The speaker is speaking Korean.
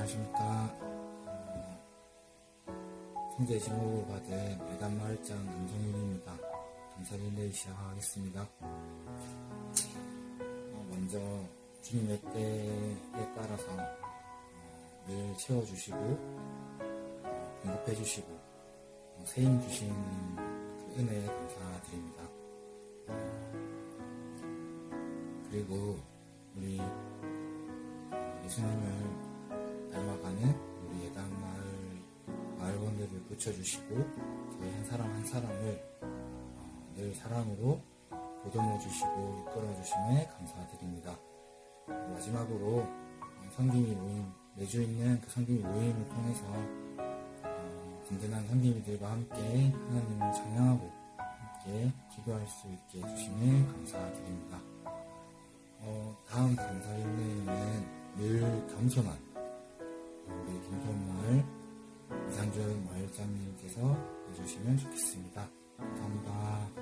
안녕하십니까. 성재 지목을 받은 매단마을장 남성윤입니다. 감사드리 시작하겠습니다. 어, 먼저 팀 몇 대에 따라서 어, 늘 채워주시고 어, 공급해주시고 세임 주신 그 은혜에 감사드립니다. 그리고 우리 예수님을 마을원들을 붙여주시고 저희 한 사람 한 사람을 어, 늘 사랑으로 보듬어 주시고 이끌어 주심에 감사드립니다. 어, 마지막으로 어, 성김이 모임 매주 있는 그 성김이 모임을 통해서 어, 든든한 성김이들과 함께 하나님을 찬양하고 함께 기도할 수 있게 해주심에 감사드립니다. 어, 다음 감사 일내에는 늘 겸손한 우리 이상준 마을장님께서 해주시면 좋겠습니다. 감사합니다.